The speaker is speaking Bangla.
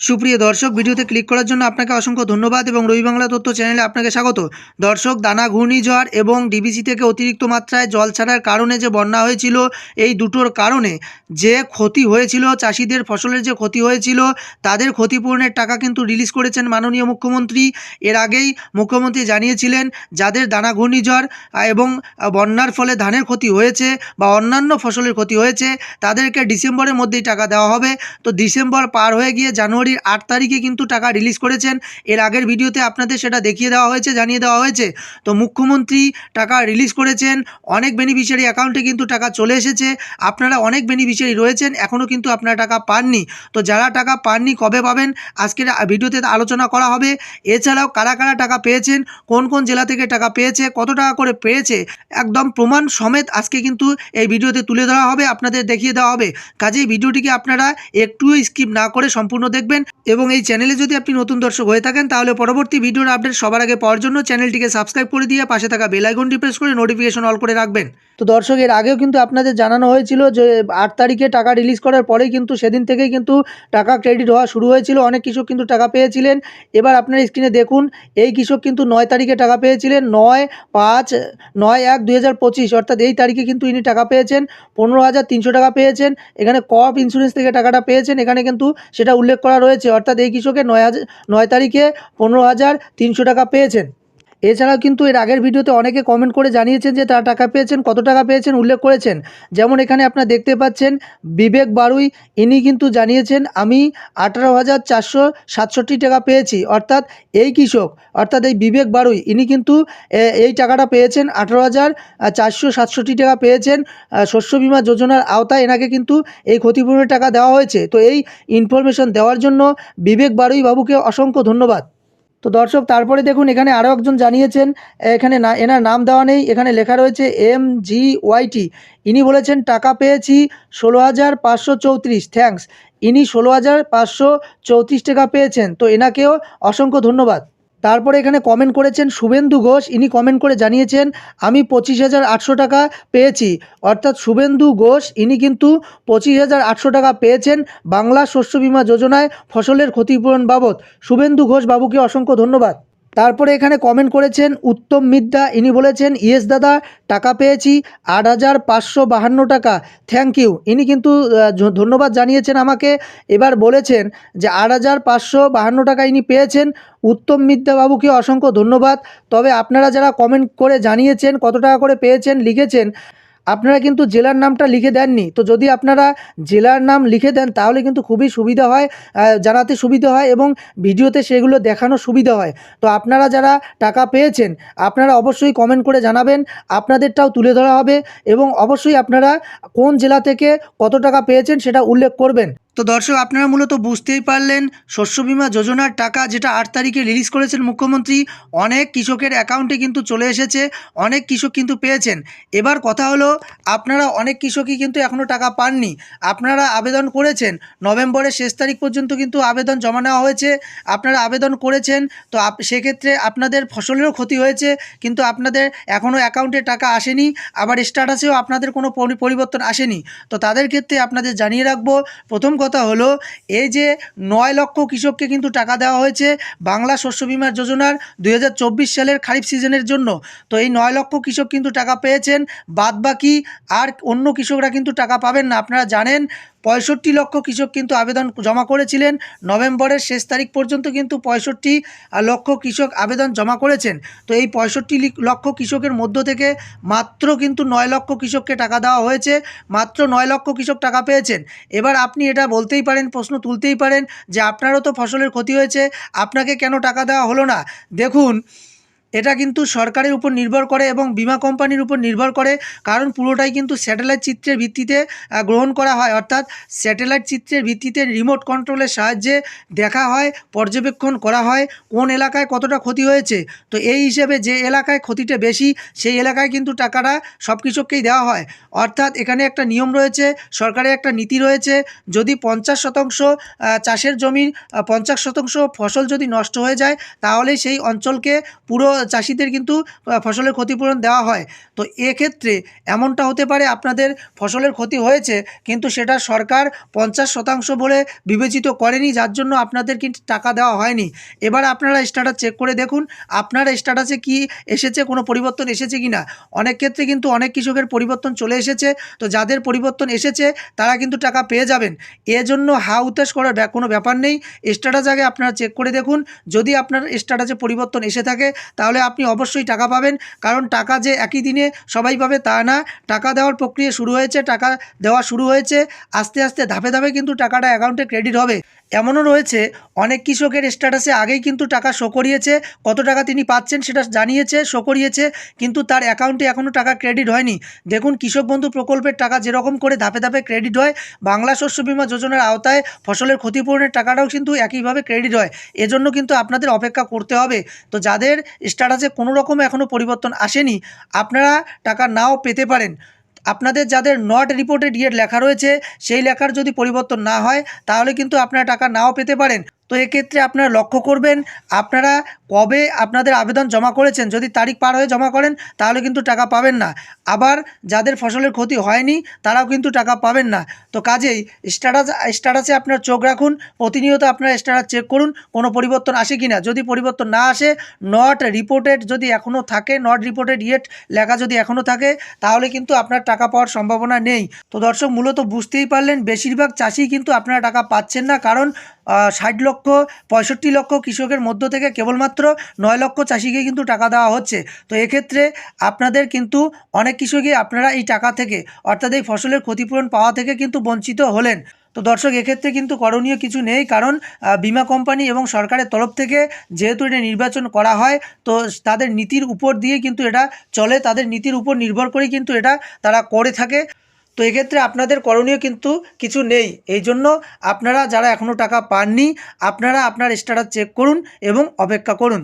সুপ্রিয় দর্শক, ভিডিওতে ক্লিক করার জন্য আপনাকে অসংখ্য ধন্যবাদ এবং রবি বাংলা তথ্য চ্যানেলে আপনাকে স্বাগত। দর্শক, দানা, ঘূর্ণিঝড় এবং ডিবিসি থেকে অতিরিক্ত মাত্রায় জল ছাড়ার কারণে যে বন্যা হয়েছিল, এই দুটোর কারণে যে ক্ষতি হয়েছিল, চাষিদের ফসলের যে ক্ষতি হয়েছিল, তাদের ক্ষতিপূরণের টাকা কিন্তু রিলিজ করেছেন মাননীয় মুখ্যমন্ত্রী। এর আগেই মুখ্যমন্ত্রী জানিয়েছিলেন, যাদের দানা, ঘূর্ণিঝড় এবং বন্যার ফলে ধানের ক্ষতি হয়েছে বা অন্যান্য ফসলের ক্ষতি হয়েছে, তাদেরকে ডিসেম্বরের মধ্যেই টাকা দেওয়া হবে। তো ডিসেম্বর পার হয়ে গিয়ে জানুয়ারির আট তারিখে কিন্তু টাকা রিলিজ করেছেন। এর আগের ভিডিওতে আপনাদের সেটা দেখিয়ে দেওয়া হয়েছে, জানিয়ে দেওয়া হয়েছে। তো মুখ্যমন্ত্রী টাকা রিলিজ করেছেন, অনেক বেনিফিশিয়ারি অ্যাকাউন্টে কিন্তু টাকা চলে এসেছে। আপনারা অনেক বেনিফিশিয়ারি রয়েছেন এখনও কিন্তু আপনারা টাকা পাননি। তো যারা টাকা পাননি কবে পাবেন? আজকের ভিডিওতে আলোচনা করা হবে। এছাড়াও কারা কারা টাকা পেয়েছেন? কোন কোন জেলা থেকে টাকা পেয়েছে? কত টাকা করে পেয়েছে? একদম প্রমাণ সমেত আজকে কিন্তু এই ভিডিওতে তুলে ধরা হবে, আপনাদের দেখিয়ে দেওয়া হবে। কাজেই ভিডিওটিকে আপনারা একটুও স্কিপ না করে সম্পূর্ণ দেখবেন। এবং এই চ্যানেলে যদি আপনি নতুন দর্শক হয়ে থাকেন, তাহলে পরবর্তী ভিডিওর আপডেট সবার আগে পাওয়ার জন্য চ্যানেলটিকে সাবস্ক্রাইব করে দিয়ে পাশে থাকা বেল আইকনটি প্রেস করে নোটিফিকেশন অল করে রাখবেন। তো দর্শক, এর আগেও কিন্তু আপনাদের জানানো হয়েছিল যে, আট তারিখে টাকা রিলিজ করার পরেই কিন্তু সেদিন থেকেই কিন্তু টাকা ক্রেডিট হওয়া শুরু হয়েছিল। অনেক কৃষক কিন্তু টাকা পেয়েছিলেন। এবার আপনার স্ক্রিনে দেখুন, এই কৃষক কিন্তু নয় তারিখে টাকা পেয়েছিলেন। নয় পাঁচ, নয় এক দুই অর্থাৎ এই তারিখে কিন্তু ইনি টাকা পেয়েছেন। পনেরো হাজার তিনশো টাকা পেয়েছেন। এখানে কপ ইন্স্যুরেন্স থেকে টাকাটা পেয়েছেন। এখানে কিন্তু সেটা উল্লেখ করা রয়েছে অর্থাৎ এই কৃষকের নয় হাজার নয় তারিখে পনেরো হাজার তিনশো টাকা পেয়েছেন। এছাড়াও কিন্তু এর আগের ভিডিওতে অনেকে কমেন্ট করে জানিয়েছেন যে তারা টাকা পেয়েছেন, কত টাকা পেয়েছেন উল্লেখ করেছেন। যেমন এখানে আপনারা দেখতে পাচ্ছেন, বিবেক বারুই, ইনি কিন্তু জানিয়েছেন, আমি আঠারো হাজার চারশো সাতষট্টি টাকা পেয়েছি। অর্থাৎ এই কৃষক, অর্থাৎ এই বিবেক বারুই, ইনি কিন্তু এই টাকাটা পেয়েছেন, আঠারো হাজার চারশো সাতষট্টি টাকা পেয়েছেন শস্য বীমা যোজনার আওতায় এনাকে কিন্তু এই ক্ষতিপূরণের টাকা দেওয়া হয়েছে। তো এই ইনফরমেশন দেওয়ার জন্য বিবেক বারুই বাবুকে অসংখ্য ধন্যবাদ। তো দর্শক, তারপরে দেখুন, এখানে আরও একজন জানিয়েছেন, এখানে না, এনার নাম দেওয়া নেই, এখানে লেখা রয়েছে এম জি ওয়াইটি ইনি বলেছেন, টাকা পেয়েছি ষোলো হাজার পাঁচশো চৌত্রিশ থ্যাংকস ইনি ষোলো হাজার পাঁচশো চৌত্রিশ টাকা পেয়েছেন, তো এনাকেও অসংখ্য ধন্যবাদ। তারপরে এখানে কমেন্ট করেছেন শুভেন্দু ঘোষ। ইনি কমেন্ট করে জানিয়েছেন, আমি পঁচিশ হাজার আটশো টাকা পেয়েছি। অর্থাৎ শুভেন্দু ঘোষ, ইনি কিন্তু পঁচিশ হাজার আটশো টাকা পেয়েছেন বাংলা শস্য বিমা যোজনায় ফসলের ক্ষতিপূরণ বাবদ। শুভেন্দু ঘোষ বাবুকে অসংখ্য ধন্যবাদ। তারপরে এখানে কমেন্ট করেছেন, উত্তম মিদ্যা, ইনি বলেছেন, ইয়েস দাদা, টাকা পেয়েছি, আট হাজার পাঁচশো বাহান্ন টাকা। থ্যাংক ইউ ইনি কিন্তু ধন্যবাদ জানিয়েছেন আমাকে। এবার বলেছেন যে, আট হাজার পাঁচশো বাহান্ন টাকা ইনি পেয়েছেন। উত্তম মিদ্যা বাবুকে অসংখ্য ধন্যবাদ। তবে আপনারা যারা কমেন্ট করে জানিয়েছেন, কত টাকা করে পেয়েছেন, লিখেছেন আপনারা কিন্তু জেলার নামটা লিখে দেননি। তো যদি আপনারা জেলার নাম লিখে দেন, তাহলে কিন্তু খুবই সুবিধা হয় জানাতে সুবিধা হয় এবং ভিডিওতে সেগুলো দেখানো সুবিধা হয়। তো আপনারা যারা টাকা পেয়েছেন, আপনারা অবশ্যই কমেন্ট করে জানাবেন, আপনাদেরটাও তুলে ধরা হবে এবং অবশ্যই আপনারা কোন জেলা থেকে কত টাকা পেয়েছেন সেটা উল্লেখ করবেন। তো দর্শক, আপনারা মূলত বুঝতেই পারলেন, শস্য বীমা যোজনার টাকা যেটা আট তারিখে রিলিজ করেছেন মুখ্যমন্ত্রী, অনেক কৃষকের অ্যাকাউন্টে কিন্তু চলে এসেছে, অনেক কৃষক কিন্তু পেয়েছেন। এবার কথা হলো, আপনারা অনেক কৃষকই কিন্তু এখনও টাকা পাননি। আপনারা আবেদন করেছেন, নভেম্বরের শেষ তারিখ পর্যন্ত কিন্তু আবেদন জমা নেওয়া হয়েছে, আপনারা আবেদন করেছেন, তো সেক্ষেত্রে আপনাদের ফসলেরও ক্ষতি হয়েছে, কিন্তু আপনাদের এখনও অ্যাকাউন্টে টাকা আসেনি, আবার স্ট্যাটাসেও আপনাদের কোনো পরিবর্তন আসেনি। তো তাদের ক্ষেত্রে আপনাদের জানিয়ে রাখব, প্রথম কথা হলো, এই যে নয় লক্ষ কৃষককে কিন্তু টাকা দেওয়া হয়েছে বাংলা শস্য বীমা যোজনার দুই হাজার চব্বিশ সালের খারিফ সিজনের জন্য। তো এই নয় লক্ষ কৃষক কিন্তু টাকা পেয়েছেন বাদ বাকি আর অন্য কৃষকরা কিন্তু টাকা পাবেন না। আপনারা জানেন পঁয়ষট্টি লক্ষ কৃষক কিন্তু আবেদন জমা করেছিলেন। নভেম্বরের শেষ তারিখ পর্যন্ত কিন্তু পঁয়ষট্টি লক্ষ কৃষক আবেদন জমা করেছেন। তো এই পঁয়ষট্টি লক্ষ কৃষকের মধ্য থেকে মাত্র কিন্তু নয় লক্ষ কৃষককে টাকা দেওয়া হয়েছে। মাত্র নয় লক্ষ কৃষক টাকা পেয়েছেন। এবার আপনি এটা বলতেই পারেন, প্রশ্ন তুলতেই পারেন যে আপনারও তো ফসলের ক্ষতি হয়েছে, আপনাকে কেন টাকা দেওয়া হলো না? দেখুন এটা কিন্তু সরকারের উপর নির্ভর করে এবং বিমা কোম্পানির উপর নির্ভর করে, কারণ পুরোটাই কিন্তু স্যাটেলাইট চিত্রের ভিত্তিতে গ্রহণ করা হয়। অর্থাৎ স্যাটেলাইট চিত্রের ভিত্তিতে রিমোট কন্ট্রোলের সাহায্যে দেখা হয়, পর্যবেক্ষণ করা হয় কোন এলাকায় কতটা ক্ষতি হয়েছে। তো এই হিসেবে যে এলাকায় ক্ষতিটা বেশি, সেই এলাকায় কিন্তু টাকাটা সব কৃষককেই দেওয়া হয়। অর্থাৎ এখানে একটা নিয়ম রয়েছে, সরকারের একটা নীতি রয়েছে, যদি পঞ্চাশ শতাংশ চাষের জমির পঞ্চাশ শতাংশ ফসল যদি নষ্ট হয়ে যায় তাহলে সেই অঞ্চলকে পুরো চাষিদের কিন্তু ফসলের ক্ষতিপূরণ দেওয়া হয়। তো এক্ষেত্রে এমনটা হতে পারে আপনাদের ফসলের ক্ষতি হয়েছে, কিন্তু সেটা সরকার পঞ্চাশ শতাংশ বলে বিবেচিত করেনি, যার জন্য আপনাদের কিন্তু টাকা দেওয়া হয়নি। এবার আপনারা স্ট্যাটাস চেক করে দেখুন, আপনার স্ট্যাটাসে কি এসেছে, কোনো পরিবর্তন এসেছে কি না? অনেক ক্ষেত্রে কিন্তু অনেক কৃষকের পরিবর্তন চলে এসেছে, তো যাদের পরিবর্তন এসেছে, তারা কিন্তু টাকা পেয়ে যাবেন। এজন্য হা উতাস করার কোনো ব্যাপার নেই। স্ট্যাটাস আগে আপনারা চেক করে দেখুন, যদি আপনার স্ট্যাটাসে পরিবর্তন এসে থাকে, তাহলে আপনি অবশ্যই টাকা পাবেন। কারণ টাকা যে একই দিনে সবাই পাবে তা না। টাকা দেওয়ার প্রক্রিয়া শুরু হয়েছে, টাকা দেওয়া শুরু হয়েছে। আস্তে আস্তে ধাপে ধাপে কিন্তু টাকাটা অ্যাকাউন্টে ক্রেডিট হবে। এমনও রয়েছে, অনেক কৃষকের স্ট্যাটাসে আগেই কিন্তু টাকা শো করিয়েছে, কত টাকা তিনি পাচ্ছেন সেটা জানিয়েছে শো করিয়েছে, কিন্তু তার অ্যাকাউন্টে এখনও টাকা ক্রেডিট হয়নি। দেখুন, কৃষক বন্ধু প্রকল্পের টাকা যেরকম করে ধাপে ধাপে ক্রেডিট হয়, বাংলা শস্য বীমা যোজনার আওতায় ফসলের ক্ষতিপূরণের টাকাটাও কিন্তু একইভাবে ক্রেডিট হয়। এজন্য কিন্তু আপনাদের অপেক্ষা করতে হবে। তো যাদের স্ট্যাটাসে কোনো রকম এখনও পরিবর্তন আসেনি, আপনারা টাকা নাও পেতে পারেন। আপনাদের যাদের নট রিপোর্টেড ইয়ের লেখা রয়েছে, সেই লেখার যদি পরিবর্তন না হয়, তাহলে কিন্তু আপনারা টাকা নাও পেতে পারেন। তো এক্ষেত্রে আপনারা লক্ষ্য করবেন, আপনারা কবে আপনাদের আবেদন জমা করেছেন, যদি তারিখ পার হয়ে জমা করেন, তাহলে কিন্তু টাকা পাবেন না। আবার যাদের ফসলের ক্ষতি হয়নি, তারাও কিন্তু টাকা পাবেন না। তো কাজেই স্ট্যাটাস স্ট্যাটাসে আপনার চোখ রাখুন, প্রতিনিয়ত আপনারা স্ট্যাটাস চেক করুন, কোনো পরিবর্তন আসে কি না যদি পরিবর্তন না আসে নট রিপোর্টেড যদি এখনও থাকে নট রিপোর্টেড ইয়েট লেখা যদি এখনও থাকে, তাহলে কিন্তু আপনার টাকা পাওয়ার সম্ভাবনা নেই। তো দর্শক, মূলত বুঝতেই পারলেন, বেশিরভাগ চাষি কিন্তু আপনারা টাকা পাচ্ছেন না, কারণ ষাট লক্ষ পঁয়ষট্টি লক্ষ কৃষকের মধ্য থেকে কেবলমাত্র নয় লক্ষ চাষিকে কিন্তু টাকা দেওয়া হচ্ছে। তো এক্ষেত্রে আপনাদের কিন্তু অনেক কৃষকই আপনারা এই টাকা থেকে, অর্থাৎ এই ফসলের ক্ষতিপূরণ পাওয়া থেকে কিন্তু বঞ্চিত হলেন। তো দর্শক, এক্ষেত্রে কিন্তু করণীয় কিছু নেই, কারণ বিমা কোম্পানি এবং সরকারের তরফ থেকে যেহেতু এটা নির্বাচন করা হয়, তো তাদের নীতির উপর দিয়ে কিন্তু এটা চলে, তাদের নীতির উপর নির্ভর করেই কিন্তু এটা তারা করে থাকে। তো এক্ষেত্রে আপনাদের করণীয় কিন্তু কিছু নেই। এই জন্য আপনারা যারা এখনও টাকা পাননি, আপনারা আপনার স্ট্যাটাস চেক করুন এবং অপেক্ষা করুন।